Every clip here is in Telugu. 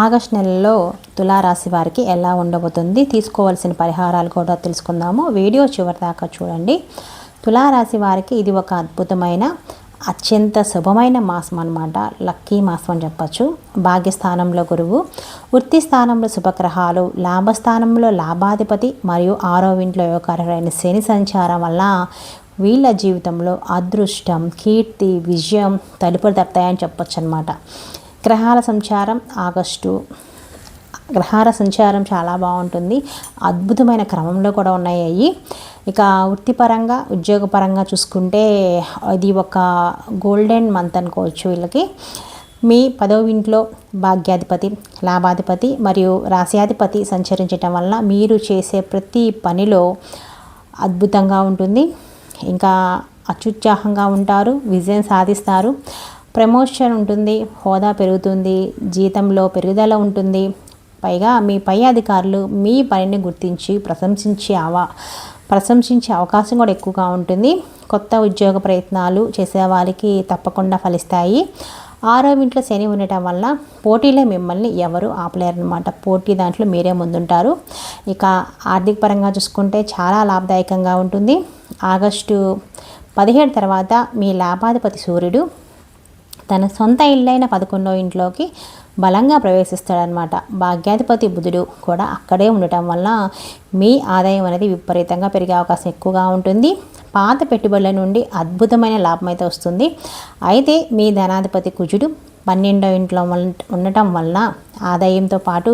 ఆగస్ట్ నెలలో తులారాశి వారికి ఎలా ఉండబోతుంది తీసుకోవాల్సిన పరిహారాలు కూడా తెలుసుకుందాము. వీడియో చివరి దాకా చూడండి. తులారాశి వారికి ఇది ఒక అద్భుతమైన అత్యంత శుభమైన మాసం అనమాట లక్కీ మాసం అని చెప్పచ్చు. భాగ్యస్థానంలో గురువు వృత్తి స్థానంలో శుభగ్రహాలు లాభస్థానంలో లాభాధిపతి మరియు ఆరో ఇంట్లో యోగకారైన శని సంచారం వల్ల వీళ్ళ జీవితంలో అదృష్టం కీర్తి విజయం తలుపులు తడతాయని చెప్పొచ్చు అనమాట గ్రహాల సంచారం ఆగస్టు. గ్రహాల సంచారం చాలా బాగుంటుంది. అద్భుతమైన క్రమంలో కూడా ఉన్నాయి అవి ఇక వృత్తిపరంగా ఉద్యోగపరంగా చూసుకుంటే ఇది ఒక గోల్డెన్ మంత్ అనుకోవచ్చు వీళ్ళకి. మీ పదవ ఇంట్లో భాగ్యాధిపతి లాభాధిపతి మరియు రాశ్యాధిపతి సంచరించటం వల్ల మీరు చేసే ప్రతి పనిలో అద్భుతంగా ఉంటుంది. ఇంకా అత్యుత్సాహంగా ఉంటారు విజయం సాధిస్తారు. ప్రమోషన్ ఉంటుంది హోదా పెరుగుతుంది జీతంలో పెరుగుదల ఉంటుంది. పైగా మీ పై అధికారులు మీ పనిని గుర్తించి ప్రశంసించే అవ ప్రశంసించే అవకాశం కూడా ఎక్కువగా ఉంటుంది. కొత్త ఉద్యోగ ప్రయత్నాలు చేసే వారికి తప్పకుండా ఫలిస్తాయి. ఆరో ఇంట్లో శని ఉండటం వల్ల పోటీలో మిమ్మల్ని ఎవరు ఆపలేరనమాట పోటీ దాంట్లో మీరే ముందుంటారు. ఇక ఆర్థిక పరంగా చూసుకుంటే చాలా లాభదాయకంగా ఉంటుంది. ఆగస్టు పదిహేడు తర్వాత మీ లాభాధిపతి సూర్యుడు తన సొంత ఇల్లైన పదకొండో ఇంట్లోకి బలంగా ప్రవేశిస్తాడనమాట భాగ్యాధిపతి బుధుడు కూడా అక్కడే ఉండటం వల్ల మీ ఆదాయం అనేది విపరీతంగా పెరిగే అవకాశం ఎక్కువగా ఉంటుంది. పాత పెట్టుబడుల నుండి అద్భుతమైన లాభం అయితే వస్తుంది. అయితే మీ ధనాధిపతి కుజుడు పన్నెండో ఇంట్లో ఉండటం వలన ఆదాయంతో పాటు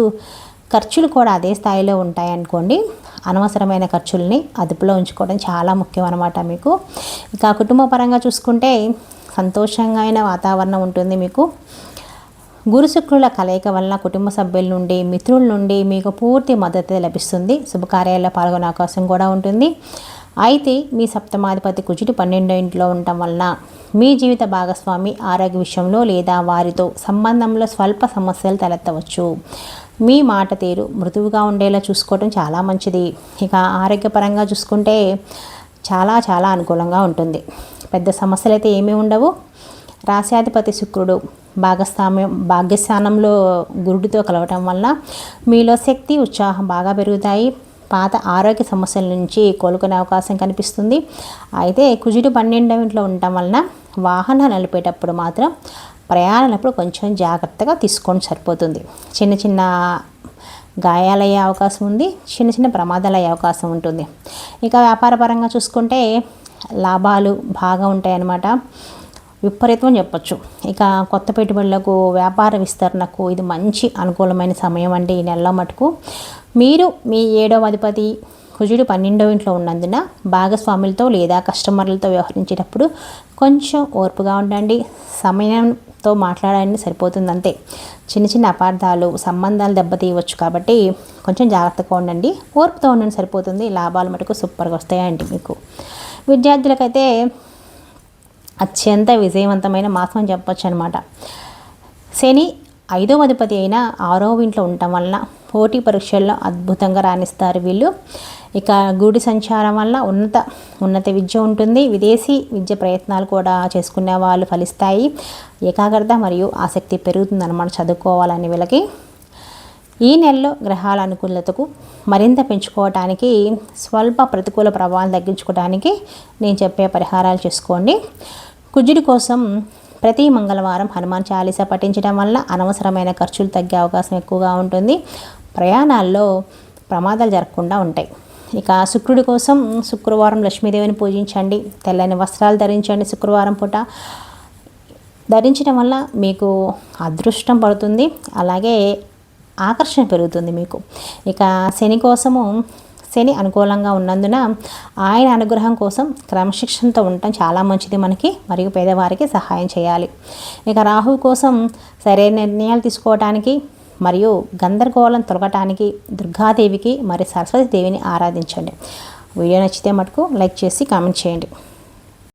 ఖర్చులు కూడా అదే స్థాయిలో ఉంటాయనుకోండి. అనవసరమైన ఖర్చుల్ని అదుపులో ఉంచుకోవడం చాలా ముఖ్యం అనమాట మీకు. ఇక కుటుంబ పరంగా చూసుకుంటే సంతోషంగా అయిన వాతావరణం ఉంటుంది మీకు. గురుశుక్రుల కలయిక వలన కుటుంబ సభ్యుల నుండి మిత్రుల నుండి మీకు పూర్తి మద్దతు లభిస్తుంది. శుభకార్యాల్లో పాల్గొనే అవకాశం కూడా ఉంటుంది. అయితే మీ సప్తమాధిపతి కుజుడు పన్నెండో ఇంట్లో ఉండటం వలన మీ జీవిత భాగస్వామి ఆరోగ్య విషయంలో లేదా వారితో సంబంధంలో స్వల్ప సమస్యలు తలెత్తవచ్చు. మీ మాట తీరు మృదువుగా ఉండేలా చూసుకోవడం చాలా మంచిది. ఇక ఆరోగ్యపరంగా చూసుకుంటే చాలా చాలా అనుకూలంగా ఉంటుంది. పెద్ద సమస్యలు అయితే ఏమీ ఉండవు. రాశ్యాధిపతి శుక్రుడు భాగస్వామ్యం భాగ్యస్థానంలో గురుడితో కలవటం వల్ల మీలో శక్తి ఉత్సాహం బాగా పెరుగుతాయి. పాత ఆరోగ్య సమస్యల నుంచి కోలుకునే అవకాశం కనిపిస్తుంది. అయితే కుజుడు పన్నెండవ ఇంట్లో ఉండటం వలన వాహనం నలిపేటప్పుడు మాత్రం ప్రయాణాలప్పుడు కొంచెం జాగ్రత్తగా తీసుకొని సరిపోతుంది. చిన్న చిన్న గాయాలయ్యే అవకాశం ఉంది. చిన్న చిన్న ప్రమాదాలు అయ్యే అవకాశం ఉంటుంది. ఇక వ్యాపారపరంగా చూసుకుంటే లాభాలు బాగా ఉంటాయన్నమాట. విపరీతం చెప్పచ్చు. ఇక కొత్త పెట్టుబడులకు వ్యాపార విస్తరణకు ఇది మంచి అనుకూలమైన సమయం అండి ఈ నెలలో మటుకు. మీరు మీ ఏడవ అధిపతి కుజుడు పన్నెండవ ఇంట్లో ఉన్నందున భాగస్వాములతో లేదా కస్టమర్లతో వ్యవహరించేటప్పుడు కొంచెం ఓర్పుగా ఉండండి. సమయంతో మాట్లాడండి సరిపోతుంది అంతే. చిన్న చిన్న అపార్థాలు సంబంధాలు దెబ్బతీయవచ్చు కాబట్టి కొంచెం జాగ్రత్తగా ఉండండి. ఓర్పుతో ఉండండి సరిపోతుంది. లాభాలు మటుకు సూపర్గా వస్తాయండి మీకు. విద్యార్థులకైతే అత్యంత విజయవంతమైన మాసం అని చెప్పొచ్చు అనమాట శని ఐదవ అధిపతి అయిన ఆరో ఇంట్లో ఉండటం వలన పోటీ పరీక్షల్లో అద్భుతంగా రాణిస్తారు వీళ్ళు. ఇక గూడి సంచారం వల్ల ఉన్నత ఉన్నత విద్య ఉంటుంది. విదేశీ విద్య ప్రయత్నాలు కూడా చేసుకునే వాళ్ళు ఫలిస్తాయి. ఏకాగ్రత మరియు ఆసక్తి పెరుగుతుందన్నమాట చదువుకోవాలని వీళ్ళకి. ఈ నెలలో గ్రహాల అనుకూలతకు మరింత పెంచుకోవటానికి స్వల్ప ప్రతికూల ప్రభావాలు తగ్గించుకోవడానికి నేను చెప్పే పరిహారాలు చేసుకోండి. కుజుడి కోసం ప్రతి మంగళవారం హనుమాన్ చాలీస పఠించడం వల్ల అనవసరమైన ఖర్చులు తగ్గే అవకాశం ఎక్కువగా ఉంటుంది. ప్రయాణాల్లో ప్రమాదాలు జరగకుండా ఉంటాయి. ఇక శుక్రుడి కోసం శుక్రవారం లక్ష్మీదేవిని పూజించండి. తెల్లని వస్త్రాలు ధరించండి శుక్రవారం పూట. ధరించడం వల్ల మీకు అదృష్టం పడుతుంది. అలాగే ఆకర్షణ పెరుగుతుంది మీకు. ఇక శని కోసము శని అనుకూలంగా ఉన్నందున ఆయన అనుగ్రహం కోసం క్రమశిక్షణతో ఉండటం చాలా మంచిది మనకి మరియు పేదవారికి సహాయం చేయాలి. ఇక రాహు కోసం సరైన నిర్ణయాలు తీసుకోవడానికి మరియు గందరగోళం తొలగటానికి దుర్గాదేవికి మరి సరస్వతి దేవిని ఆరాధించండి. వీడియో నచ్చితే మటుకు లైక్ చేసి కామెంట్ చేయండి.